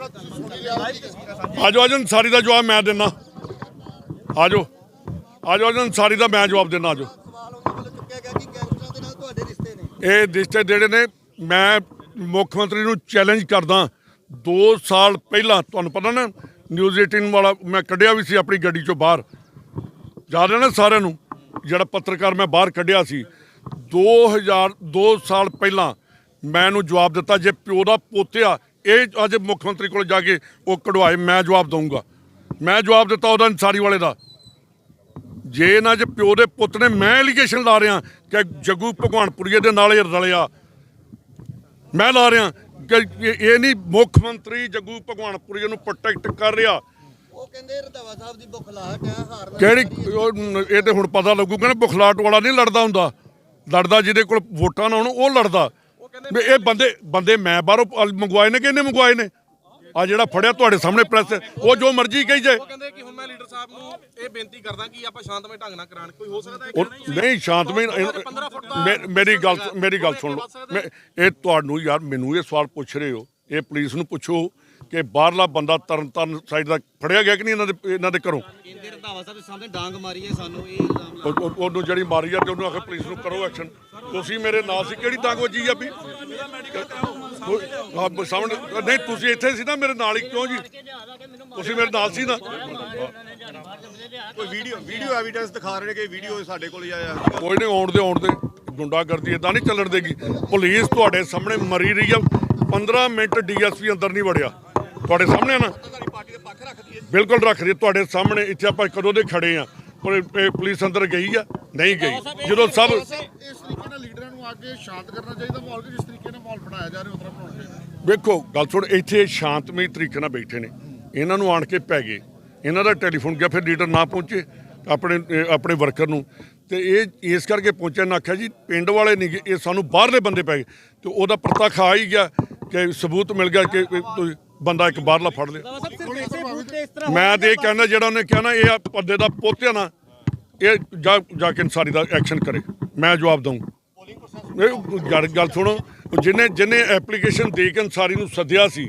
ਆਜੋ ਆਜੋ, ਅਨਸਾਰੀ ਦਾ ਜਵਾਬ ਮੈਂ ਦਿੰਨਾ। ਆਜੋ ਆਜੋ ਆਜੋ, ਅਨਸਾਰੀ ਦਾ ਮੈਂ ਜਵਾਬ ਦਿੰਨਾ, ਆਜੋ। ਸਵਾਲ ਇਹ ਰਿਸ਼ਤੇ ਜਿਹੜੇ ਨੇ, ਮੈਂ ਮੁੱਖ ਮੰਤਰੀ ਨੂੰ ਚੈਲੰਜ ਕਰਦਾ। 2 ਸਾਲ ਪਹਿਲਾਂ, ਤੁਹਾਨੂੰ ਪਤਾ ਨਾ ਨਿਊਜ਼ 18 ਵਾਲਾ ਮੈਂ ਕੱਢਿਆ ਵੀ ਸੀ ਆਪਣੀ ਗੱਡੀ ਚੋਂ ਬਾਹਰ। ਯਾਦ ਹੈ ਨਾ ਸਾਰਿਆਂ ਨੂੰ, ਜਿਹੜਾ ਪੱਤਰਕਾਰ ਮੈਂ ਬਾਹਰ ਕੱਢਿਆ ਸੀ। 2000 2 ਸਾਲ ਪਹਿਲਾਂ, ਮੈਂ ਇਹਨੂੰ ਜਵਾਬ ਦਿੱਤਾ, ਜੇ ਪਿਓ ਦਾ ਪੋਤਿਆ ਇਹ ਅੱਜ ਮੁੱਖ ਮੰਤਰੀ ਕੋਲ ਜਾ ਕੇ ਉਹ ਕਢਵਾਏ ਮੈਂ ਜਵਾਬ ਦਊਂਗਾ। ਮੈਂ ਜਵਾਬ ਦਿੱਤਾ ਉਹਦਾ ਅਨਸਾਰੀ ਵਾਲੇ ਦਾ। ਜੇ ਨਾ ਜੇ ਪਿਓ ਦੇ ਪੁੱਤ ਨੇ ਮੈਂ ਐਲੀਗੇਸ਼ਨ ਲਾ ਰਿਹਾ ਕਿ ਜੱਗੂ ਭਗਵਾਨਪੁਰੀਏ ਦੇ ਨਾਲ ਇਹ ਰਲਿਆ ਮੈਂ ਲਾ ਰਿਹਾ ਕਿ ਇਹ- ਨਹੀਂ ਮੁੱਖ ਮੰਤਰੀ ਜੱਗੂ ਭਗਵਾਨਪੁਰੀਏ ਨੂੰ ਪ੍ਰੋਟੈਕਟ ਕਰ ਰਿਹਾ। ਉਹ ਕਹਿੰਦੇ ਰੰਧਾਵਾ ਸਾਹਿਬ ਦੀ ਬੁਖਲਾਹਟ ਹੈ ਹਾਰ ਨਾਲ ਕਿਹੜੀ ਇਹ ਤੇ ਹੁਣ ਪਤਾ ਲੱਗੂਗਾ ਨਾ ਬੁਖਲਾਟ ਵਾਲਾ ਨਹੀਂ ਲੜਦਾ ਹੁੰਦਾ। ਲੜਦਾ ਜਿਹਦੇ ਕੋਲ ਵੋਟਾਂ ਨਾ ਹੋਣ ਉਹ ਲੜਦਾ। ਵੀ ਇਹ ਬੰਦੇ ਬੰਦੇ ਮੈਂ ਬਾਹਰੋਂ ਮੰਗਵਾਏ ਨੇ ਕਿ ਇਹਨੇ ਮੰਗਵਾਏ ਨੇ? ਆ ਜਿਹੜਾ ਫੜਿਆ ਤੁਹਾਡੇ ਸਾਹਮਣੇ ਪ੍ਰੈਸ ਉਹ ਜੋ ਮਰਜ਼ੀ ਕਹੀ ਜਾਏ। ਉਹ ਕਹਿੰਦੇ ਕਿ ਹੁਣ ਮੈਂ ਲੀਡਰ ਸਾਹਿਬ ਨੂੰ ਇਹ ਬੇਨਤੀ ਕਰਦਾ ਕਿ ਆਪਾਂ ਸ਼ਾਂਤਮਈ ਢੰਗ ਨਾਲ ਕਰਾਣ ਕੋਈ ਹੋ ਸਕਦਾ ਹੈ ਨਹੀਂ? ਸ਼ਾਂਤਮਈ ਮੇਰੀ ਗੱਲ ਮੇਰੀ ਗੱਲ ਸੁਣ ਲਓ। ਇਹ ਤੁਹਾਨੂੰ ਯਾਰ ਮੈਨੂੰ ਇਹ ਸਵਾਲ ਪੁੱਛ ਰਹੇ ਹੋ। ਇਹ ਪੁਲਿਸ ਨੂੰ ਪੁੱਛੋ। ਕਿ ਬਾਹਰਲਾ ਬੰਦਾ ਤਰਨਤਾਰਨ ਸਾਈਡ ਦਾ ਫੜਿਆ ਗਿਆ ਕਿ ਨਹੀਂ ਇਹਨਾਂ ਦੇ ਇਹਨਾਂ ਦੇ ਘਰੋਂ? ਕਹਿੰਦੇ ਰੰਧਾਵਾ ਸਾਹਿਬ ਦੇ ਸਾਹਮਣੇ ਡਾਂਗ ਮਾਰੀ ਹੈ ਸਾਨੂੰ ਇਹ ਇਲਜ਼ਾਮ ਲਾ ਉਹ- ਉਹ- ਉਹਨੂੰ ਜਿਹੜੀ ਮਾਰੀ ਆ ਤੇ ਉਹਨੂੰ ਆਖੇ ਪੁਲਿਸ ਨੂੰ ਕਰੋ ਐਕਸ਼ਨ ਤੁਸੀਂ ਮੇਰੇ ਨਾਲ ਸੀ ਕਿਹੜੀ ਤੰਗ ਵੱਜੀ ਆ ਵੀ? ਉਹ- ਆਹ ਸਾਹਮਣੇ ਨਹੀਂ ਤੁਸੀਂ ਇੱਥੇ ਸੀ ਨਾ ਮੇਰੇ ਨਾਲ ਹੀ ਕਿਉਂ ਜੀ? ਤੁਸੀਂ ਮੇਰੇ ਨਾਲ ਸੀ ਨਾ। ਕੋਈ ਵੀਡੀਓ ਵੀਡੀਓ ਐਵੀਡੈਂਸ ਦਿਖਾ ਰਹੇ ਨੇ ਕਿ ਵੀਡੀਓ ਸਾਡੇ ਕੋਲ ਹੀ ਆਇਆ? ਕੋਈ ਨਹੀਂ ਆਉਣ ਦੇ ਆਉਣ ਦੇ। ਗੁੰਡਾਗਰਦੀ ਇਦਾਂ ਨਹੀਂ ਚੱਲਣ ਦੇਗੀ। ਪੁਲਿਸ ਤੁਹਾਡੇ ਸਾਹਮਣੇ ਮਰੀ ਰਹੀ ਆ। 15 ਮਿੰਟ ਡੀਐਸਪੀ ਅੰਦਰ ਨਹੀਂ ਵੜਿਆ। ਤੁਹਾਡੇ ਸਾਹਮਣੇ ਆ ਨਾ? ਪਾਰਟੀ ਦੇ ਪੱਖ ਰੱਖਦੀ ਹੈ ਬਿਲਕੁਲ ਰੱਖ ਰਹੀ ਹੈ, ਤੁਹਾਡੇ ਸਾਹਮਣੇ ਇੱਥੇ ਆਪਾਂ ਕਦੋਂ ਦੇ ਖੜੇ ਆ? ਪਰ ਇਹ ਪੁਲਿਸ ਅੰਦਰ ਗਈ ਆ? ਨਹੀਂ ਗਈ। ਜਦੋਂ ਸਭ ਇਸ ਤਰੀਕੇ ਨਾਲ ਲੀਡਰਾਂ ਨੂੰ ਅੱਗੇ ਸ਼ਾਂਤ ਕਰਨਾ ਚਾਹੀਦਾ ਮਾਹੌਲ ਕਿ ਜਿਸ ਤਰੀਕੇ ਨਾਲ ਮਾਹੌਲ ਬਣਾਇਆ ਜਾ ਰਿਹਾ ਉਸ ਤਰ੍ਹਾਂ ਬਣਾਉਣਾ ਚਾਹੀਦਾ। ਵੇਖੋ ਗੱਲ ਸੁਣ ਇੱਥੇ ਸ਼ਾਂਤਮਈ ਤਰੀਕੇ ਨਾਲ ਬੈਠੇ ਨੇ। ਇਹਨਾਂ ਨੂੰ ਆਣ ਕੇ ਪੈ ਗਏ। ਇਹਨਾਂ ਦਾ ਟੈਲੀਫੋਨ ਗਿਆ ਫਿਰ ਲੀਡਰ ਨਾ ਪਹੁੰਚੇ ਆਪਣੇ ਆਪਣੇ ਵਰਕਰ ਨੂੰ। ਤੇ ਇਹ ਇਸ ਕਰਕੇ ਪਹੁੰਚਿਆ ਨਾ ਆਖਿਆ ਜੀ ਪਿੰਡ ਵਾਲੇ ਨਹੀਂ ਇਹ ਸਾਨੂੰ ਬਾਹਰਲੇ ਬੰਦੇ ਪੈ ਗਏ। ਤੇ ਉਹਦਾ ਪ੍ਰਤੱਖ ਆ ਹੀ ਗਿਆ ਕਿ ਸਬੂਤ ਮਿਲ ਗਿਆ ਕਿ ਤੁਸੀਂ ਬੰਦਾ ਇੱਕ ਬਾਹਰਲਾ ਫੜ ਲਿਆ। ਮੈਂ ਤੇ ਇਹ ਕਹਿੰਦਾ ਜਿਹੜਾ ਉਹਨੇ ਕਿਹਾ ਨਾ ਇਹ ਪੱਦੇ ਦਾ ਪੋਤਿਆ ਨਾ ਇਹ ਜਾ ਜਾ ਕੇ ਇਨਸਾਰੀ ਦਾ ਐਕਸ਼ਨ ਕਰੇ। ਮੈਂ ਜਵਾਬ ਦਊਂ। ਗੱਲ ਗੱਲ ਸੁਣੋ ਜਿਹਨੇ ਜਿਹਨੇ ਐਪਲੀਕੇਸ਼ਨ ਦੇ ਕੇ ਅਨਸਾਰੀ ਨੂੰ ਸੱਦਿਆ ਸੀ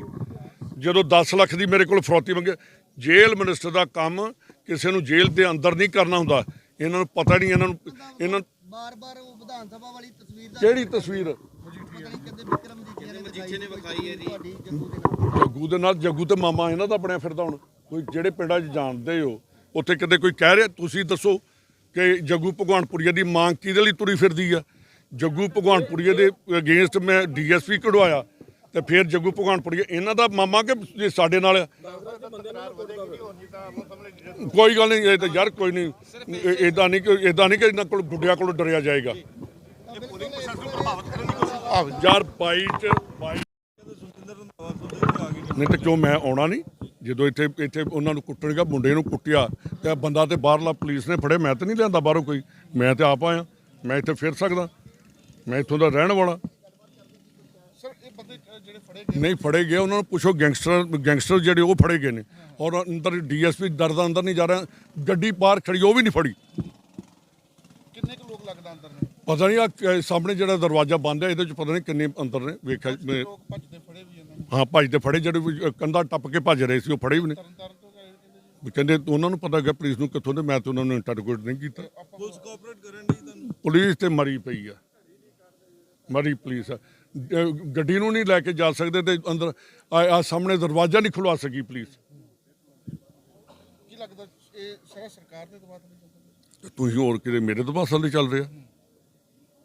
ਜਦੋਂ 10 ਲੱਖ ਦੀ ਮੇਰੇ ਕੋਲ ਫਰੌਤੀ ਮੰਗੇ ਜੇਲ੍ਹ ਮਿਨਿਸਟਰ ਦਾ ਕੰਮ ਕਿਸੇ ਨੂੰ ਜੇਲ੍ਹ ਦੇ ਅੰਦਰ ਨਹੀਂ ਕਰਨਾ ਹੁੰਦਾ। ਇਹਨਾਂ ਨੂੰ ਪਤਾ ਨਹੀਂ ਇਹਨਾਂ ਨੂੰ ਇਹਨਾਂ ਬਾਰ-ਬਾਰ ਉਹ ਵਿਧਾਨ ਸਭਾ ਵਾਲੀ ਤਸਵੀਰ ਦਾ ਕਿਹੜੀ ਤਸਵੀਰ? ਨੇ ਵਿਖਾਈ ਹੈ ਜੀ। ਜੱਗੂ ਦੇ ਨਾਲ ਜੱਗੂ ਤੇ ਮਾਮਾ ਇਹਨਾਂ ਦਾ ਬਣਿਆ ਫਿਰਦਾ ਹੁਣ। ਕੋਈ ਜਿਹੜੇ ਪਿੰਡਾਂ 'ਚ ਜਾਣਦੇ ਹੋ ਉੱਥੇ ਕਿਤੇ ਕੋਈ ਕਹਿ ਰਿਹਾ ਤੁਸੀਂ ਦੱਸੋ ਕਿ ਜੱਗੂ ਭਗਵਾਨਪੁਰੀਆ ਦੀ ਮੰਗ ਕਿਹਦੇ ਲਈ ਤੁਰੀ ਫਿਰਦੀ ਆ? ਜੱਗੂ ਭਗਵਾਨਪੁਰੀਆ ਦੇ ਅਗੇਂਸਟ ਮੈਂ ਡੀਐਸਪੀ ਕਢਵਾਇਆ ਤੇ ਫਿਰ ਜੱਗੂ ਭਗਵਾਨਪੁਰੀਆ ਇਹਨਾਂ ਦਾ ਮਾਮਾ ਕਿ ਸਾਡੇ ਨਾਲ ਆ? ਕੋਈ ਗੱਲ ਨਹੀਂ ਇਹ ਤਾਂ ਯਾਰ ਕੋਈ ਨਹੀਂ। ਇਦਾਂ ਨਹੀਂ ਕਿ ਇਦਾਂ ਨਹੀਂ ਕਿ ਇਹਨਾਂ ਕੋਲ ਗੁੱਡਿਆਂ ਕੋਲ ਡਰਿਆ ਜਾਏਗਾ। ਆਹ ਯਾਰ ਨਹੀਂ ਤੇ ਕਿਉਂ ਮੈਂ ਆਉਣਾ ਨਹੀਂ? ਜਦੋਂ ਇੱਥੇ ਇੱਥੇ ਉਹਨਾਂ ਨੂੰ ਕੁੱਟਣਗਾ ਮੁੰਡੇ ਨੂੰ ਕੁੱਟਿਆ ਤੇ ਬੰਦਾ ਤੇ ਬਾਹਰਲਾ ਪੁਲਿਸ ਨੇ ਫੜੇ ਮੈਂ ਤਾਂ ਨਹੀਂ ਲਿਆਂਦਾ ਬਾਹਰੋਂ ਕੋਈ। ਮੈਂ ਤੇ ਆਪ ਆਇਆ ਮੈਂ ਇੱਥੇ ਫਿਰ ਸਕਦਾ। ਮੈਂ ਇੱਥੋਂ ਦਾ ਰਹਿਣ ਵਾਲਾ। ਸਰ ਇਹ ਬੰਦੇ ਅ, ਜਿਹੜੇ ਫੜੇ ਗਏ ਨਹੀਂ ਫੜੇ ਗਏ ਉਹਨਾਂ ਨੂੰ ਪੁੱਛੋ ਗੈਂਗਸਟਰ ਗੈਂਗਸਟਰ ਜਿਹੜੇ ਉਹ ਫੜੇ ਗਏ ਨੇ। ਔਰ ਅੰਦਰ ਡੀਐਸਪੀ ਦਰਦਾ ਅੰਦਰ ਨਹੀਂ ਜਾ ਰਿਹਾ ਗੱਡੀ ਬਾਹਰ ਖੜੀ ਉਹ ਵੀ ਨਹੀਂ ਫੜੀ। ਕਿੰਨੇ ਕੁ ਲੋਕ ਲੱਗਦਾ ਅੰਦਰ ਨੇ? ਪਤਾ ਨਹੀਂ ਆ ਸਾਹਮਣੇ ਜਿਹੜਾ ਦਰਵਾਜ਼ਾ ਬੰਦ ਹੈ ਇਹਦੇ ਚ ਪਤਾ ਨਹੀਂ ਕਿੰਨੇ ਅੰਦਰ ਨੇ ਵੇਖਿਆ ਮੈਂ- ਲੋਕ ਭੱਜਦੇ ਫੜੇ ਵੀ ਇਹਨਾਂ ਨੂੰ। ਹਾਂ ਭੱਜਦੇ ਫੜੇ ਜਿਹੜੇ ਵੀ ਕੰਧਾ ਟੱਪ ਕੇ ਭੱਜ ਰਹੇ ਸੀ ਉਹ ਫੜੇ ਵੀ ਨੇ। ਤਰਨ ਤਾਰਨ ਤੋਂ ਗਏ ਕਹਿੰਦੇ ਵੀ ਕਹਿੰਦੇ ਉਹਨਾਂ ਨੂੰ ਪਤਾ ਹੈਗਾ ਪੁਲਿਸ ਨੂੰ ਕਿੱਥੋਂ ਦੇ ਮੈਂ ਤਾਂ ਉਹਨਾਂ ਨੂੰ ਇੰਟਰੋਗੇਟ ਨਹੀਂ ਕੀਤਾ। ਪੁਲਿਸ ਕੋਆਪਰੇਟ ਕਰਨ ਦੀ ਤੁਹਾਨੂੰ? ਪੁਲਿਸ ਤੇ ਮਰੀ ਪਈ ਆ। ਮਰੀ ਪੁਲਿਸ ਆ। ਅਹ ਗੱਡੀ ਨੂੰ ਨਹੀਂ ਲੈ ਕੇ ਜਾ ਸਕਦੇ ਤੇ ਅੰਦਰ ਆ ਸਾਹਮਣੇ ਦਰਵਾਜ਼ਾ ਨਹੀਂ ਖੁਲਵਾ ਸਕੀ ਪੁਲਿਸ। ਕੀ ਲੱਗਦਾ ਇਹ ਸਾਰਾ ਸਰਕਾਰ ਦੇ ਦਬਾਅ ਤੇ ਚੱਲਦਾ ਤੇ ਤੁਸੀਂ ਹੋਰ ਕਿਤੇ ਮੇਰੇ ਪਾਸਲ ਨਹੀਂ ਚੱਲ ਰਿਹਾ?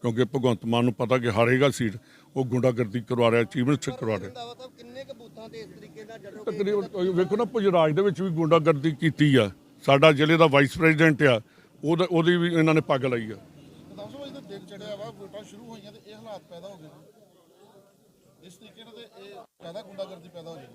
ਕਿਉਂਕਿ ਭਗਵੰਤ ਮਾਨ ਨੂੰ ਪਤਾ ਕਿ ਹਾਰੇਗਾ ਸੀਟ ਉਹ ਗੁੰਡਾਗਰਦੀ ਕਰਵਾ ਰਿਹਾ, ਚੀਫ ਮਿਨਿਸਟਰ ਕਰਵਾ ਰਿਹਾ। ਕਿੰਨੇ ਕੁ ਤੇ ਇਸ ਤਰੀਕੇ ਨਾਲ ਜੜੋ ਤਕਰੀਬਨ ਵੇਖੋ ਨਾ ਪੁਜਰਾਜ ਦੇ ਵਿੱਚ ਵੀ ਗੁੰਡਾਗਰਦੀ ਕੀਤੀ ਆ। ਸਾਡਾ ਜ਼ਿਲ੍ਹੇ ਦਾ ਵਾਈਸ ਪ੍ਰੈਜ਼ੀਡੈਂਟ ਆ, ਉਹਦਾ ਉਹਦੀ ਵੀ ਇਹਨਾਂ ਨੇ ਪੱਗ ਲਾਈ ਆ। ਦੱਸ ਵਜੇ ਦਿਨ ਚੜਿਆ ਵਾ, ਵੋਟਾਂ ਸ਼ੁਰੂ ਹੋਈਆਂ ਤੇ ਇਹ ਹਾਲਾਤ ਪੈਦਾ ਹੋ ਗਏ ਇਸ ਤਰੀਕੇ ਨਾਲ ਤੇ ਇਹ ਜ਼ਿਆਦਾ ਗੁੰਡਾਗਰਦੀ ਪੈਦਾ ਹੋ ਜਾਏਗੀ।